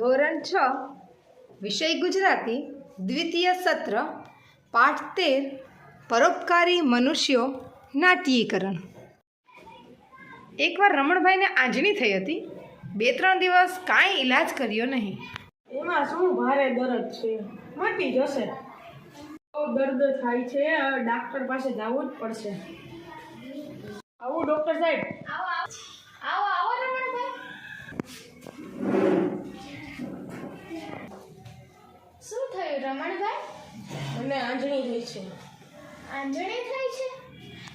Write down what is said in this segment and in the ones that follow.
ધોરણ છ, વિષય ગુજરાતી, દ્વિતીય સત્ર, પાઠ તેર, પરોપકારી મનુષ્યો, નાટ્યીકરણ. એકવાર રમણભાઈને આંજણી થઈ હતી, બે ત્રણ દિવસ કાંઈ ઈલાજ કર્યો નહીં. એમાં શું ભારે દર્દ છે? મટી જશે. દર્દ થાય છે ડાક્ટર પાસે જવું જ પડશે. આવું ડોક્ટર સાહેબ આંજણી થઈ છે?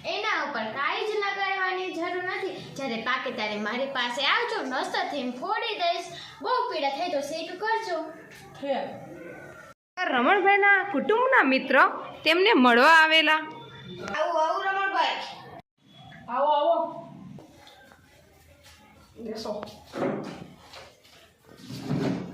એના ઉપર કાંઈ જ લગાડવાની જરૂર નથી. જ્યારે પાકે ત્યારે મારી પાસે આવજો નસથી ફોડી દઈશ. બહુ પીડા થઈ તો શેક કરજો. રમણભાઈના કુટુંબના મિત્ર તેમને મળવા આવેલા. આવું આવો રમણભાઈ. આવો આવો. બેસો.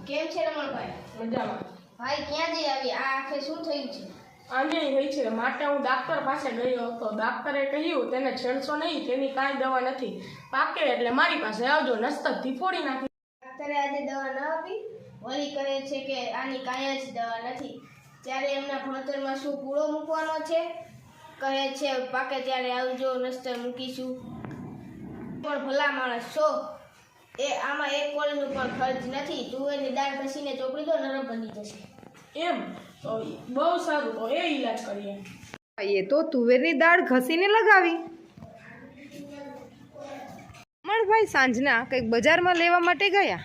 કેમ છે રમણભાઈ? મજામાં. ભાઈ ક્યાં જઈ આવી? આ આખે શું થયું છે? આંજણી હોય છે. માટે હું ડાક્ટર પાસે ગયો હતો. ડાક્ટરે કહ્યું, તેને છેડશો નહીં, તેની કાંઈ દવા નથી. પાકે એટલે મારી પાસે આવજો નસ્તકથી ફોડી નાખી. ડાક્ટરે આજે દવા ન આપી. વળી કહે છે કે આની કાંઈ જ દવા નથી. ત્યારે એમના ભણતરમાં શું પૂળો મૂકવાનો છે? કહે છે, પાકે ત્યારે આવજો, નસ્તર મૂકીશું. પણ ભલા માણસ છો. એ આમાં એક કોલનું પણ ખર્ચ નથી. તુવેરની દાળ ઘસીને ચોપડી દો, નરમ બની જશે. એમ. તો બહુ સારું. તો એ ઈલાજ કરીએ. એ તો તુવેરની દાળ ઘસીને લગાવી. રમણભાઈ સાંજના કંઈક બજારમાં લેવા માટે ગયા.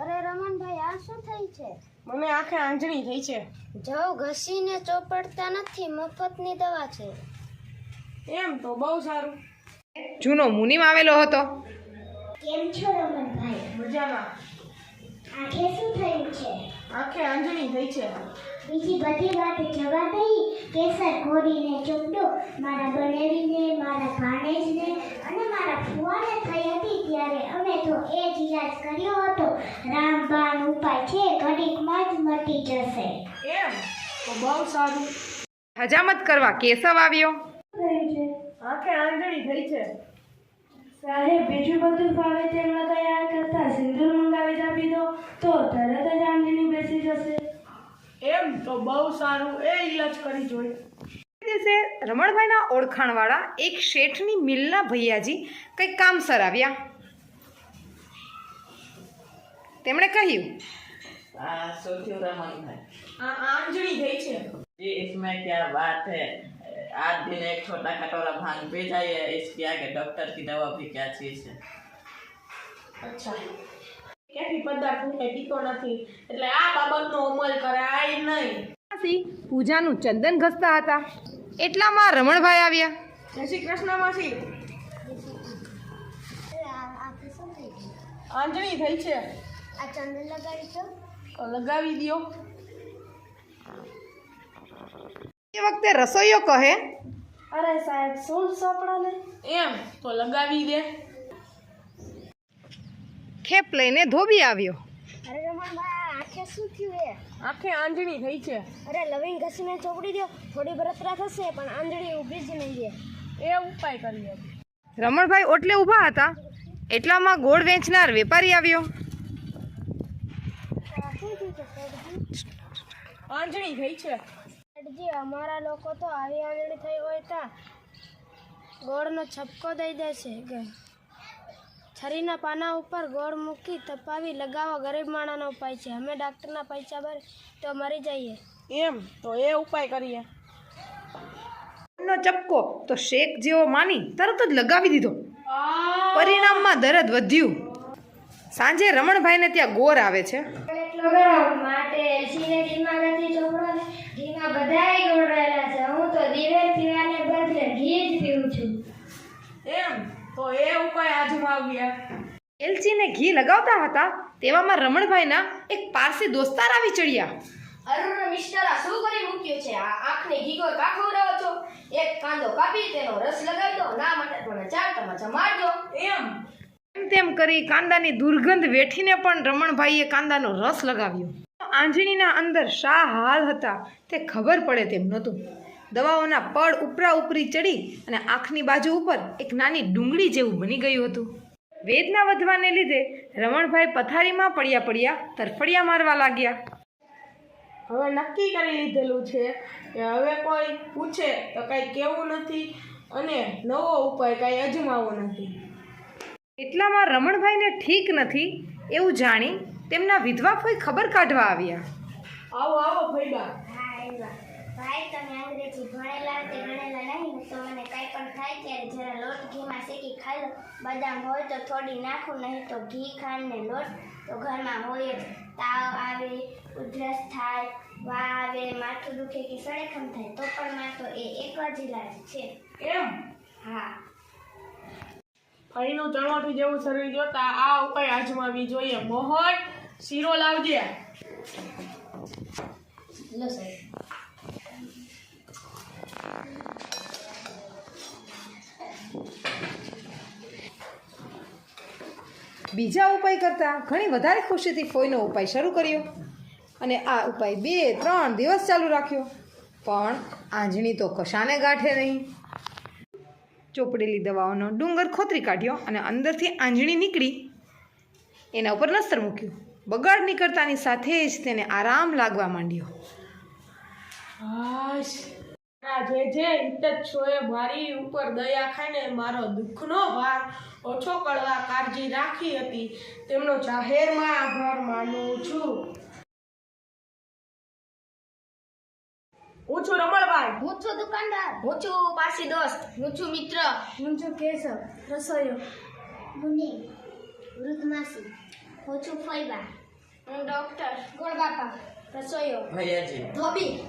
અરે રમણભાઈ આ શું થઈ છે? મને આંખે આંજણી થઈ છે. જવ ઘસીને ચોપડતા નથી મફતની દવા છે. એમ તો બહુ સારું. જૂનો મુનિમ આવેલો હતો. કેમ છો રમણભાઈ? મજામાં. આંખે શું થયું છે? આંખે આંજણી થઈ છે. બીજી બધી વાત જવા દઈ કેસર ઘોડીને ચૂંટો મારા બનેવીને મારા ભાણેજને અને મારા ફુવાને થઈ હતી ત્યારે અમે તો એ જ ઈલાજ કર્યો હતો. રામબાણ ઉપાય છે ઘડીકમાં જ મટી જશે. એમ? તો બહુ સારું. હજામત કરવા કેસવ આવ્યો. આંખે આંજણી થઈ છે. સાહેબ બીજું બધું ફાવે તેમ ન તૈયાર કરતા સિંદૂર મંગાવી આપી દો તો તરત જ આંજણી બેસી જશે એમ તો બહુ સારું એ ઈલાજ કરી જોઈ તે દિવસે રમણભાઈના ઓળખાણવાળા એક શેઠની મિલના ભૈયાજી કંઈક કામસર આવ્યા તેમણે કહ્યું हाँ सोचियो रमन है આ આંજણી થઈ છે जी इसमें क्या बात है आज दिन एक छोटा कटोरा भांग पी जाइए इसके आगे डॉक्टर की दवा भी क्या चीज़ है અચ્છા ક્યાંથી પદાર્થ હું કંઈ પીતો નથી એટલે આ બાબતનો અમલ કરાય નહીં માસી પૂજાનું ચંદન ઘસતા હતા એટલામાં રમણભાઈ આવ્યા જય શ્રી કૃષ્ણ માસી આંખે શું થઈ ગયું આંજણી થઈ છે આ ચંદન લગાડી તો તો લગાવી દ્યો એ વખતે રસોઈયો કહે? અરે સાહેબ શું સોપડાને? એમ તો લગાવી દે. ખેપ લઈને ધોબી આવ્યો. અરે રમણભાઈ આંખે શું થયું એ? આંખે આંજણી થઈ છે. અરે લવિંગ ઘસીને ચોપડી દો થોડી બરતરા થશે પણ આંજણી ઊભી જ નહીં એ ઉપાય કરીએ રમણભાઈ ઓટલે ઊભા હતા. એટલામાં ગોળ વેચનાર વેપારી આવ્યો. આંજણી થઈ છે. સરજી અમારા લોકો તો આવી આંજળી થઈ હોય તા. ગોળનો છપકો દઈ દે છે છરીના પાના ઉપર ગોળ મૂકી તપાવી લગાવો. ગરીબ માણાનો ઉપાય છે. અમે ડાક્ટરના પૈસા ભરી તો મરી જઈએ. એમ? તો એ ઉપાય કરીએ. નો ચપકો તો શેક જેવો માની તરત જ લગાવી દીધો. પરિણામમાં દરદ વધ્યું. સાંજે રમણભાઈને ત્યાં ગોર આવે છે. માટે એલસીને ઘીમાં નથી ચોપડો ઘીમાં બધાય ગોળ છે. હું તો દિવેલ પીવાને બદલે ઘી જ પીવું છું. એમ? તો એ ઉપાય આજમાવ્યા એલચીને ઘી લગાવતા હતા તેવામાં રમણભાઈના એક પારસી દોસ્તાર આવી ચડ્યા. અરુણ મિસ્ટર શું કરી મૂક્યું છે? આ આંખને ઘીગો કાખો રહ્યો છો. એક કાંદો કાપી તેનો રસ લગાવી દો. ના માટે પણ ચાર ટમાચા મારજો. એમ? તેમ કરી કાંદાની દુર્ગંધ વેઠીને પણ રમણભાઈએ કાંદાનો રસ લગાવ્યો. આંજણીના અંદર શા હાલ હતા તે ખબર પડે તેમ નહોતું. દવાઓના પડ ઉપરા ઉપરી ચડી અને આંખની બાજુ ઉપર એક નાની ડુંગળી જેવું બની ગયું હતું. વેદના વધવાને લીધે રમણભાઈ પથારીમાં પડ્યા પડ્યા તરફડિયા મારવા લાગ્યા. હવે નક્કી કરી લીધેલું છે કે હવે કોઈ પૂછે તો કાંઈ કેવું નથી અને નવો ઉપાય કાંઈ અજમાવો નથી. એટલામાં રમણભાઈને ઠીક નથી એવું જાણી તેમના વિધવા કોઈ ખબર કાઢવા આવ્યા. આવો આવો એવા ભાઈ તમે અંગ્રેજી ભણેલા તે ગણેલા નહીં. તો મને કાંઈ પણ થાય ત્યારે જરા લોટ ઘીમાં શેકી ખાઈ લો બદામ હોય તો થોડી નાખું નહીં તો ઘી ખાંડ ને લોટ. તો ઘરમાં હોય જ તાવ આવે ઉધરસ થાય વા આવે માથું દુખે કે સળેખમ થાય તો પણ માં તો એ એક જ ઇલાજ છે. એમ? હા. ફઈનું ચણોઠી જેવું શરીર જોતા આ ઉપાય આજમાવી જોઈએ. મોહન, શીરો લાવજે. બીજા ઉપાય કરતાં ઘણી વધારે ખુશીથી ફોઈનો ઉપાય શરૂ કર્યો અને આ ઉપાય બે, ત્રણ દિવસ ચાલુ રાખ્યો. પણ આંજણી તો કશાને ગાંઠે નહીં. ચોપડેલી દવાઓનો ડુંગર ખોતરી કાઢ્યો અને અંદરથી આંજણી નીકળી. એના ઉપર નસ્તર મૂક્યું. બગાડ નીકળતાની સાથે જ તેને આરામ લાગવા માંડ્યો. જે જે હિત છો એ મારી ઉપર દયા ખાઈને મારો દુઃખનો ભાર ઓછો કરવા કાળજી રાખી હતી. તેમનો જાહેરમાં આભાર માનું છું. હું છું રમણભાઈ. હું છું દુકાનદાર. હું છું પારસી દોસ્ત. હું છું મિત્ર. હું છું કેશવ. રસોઈયો. મુનિ. વૃદ્ધ માસી. હું છું હું ડોક્ટર. ગોળબાપા રસોઈયો. ભૈયાજી. ધોબી.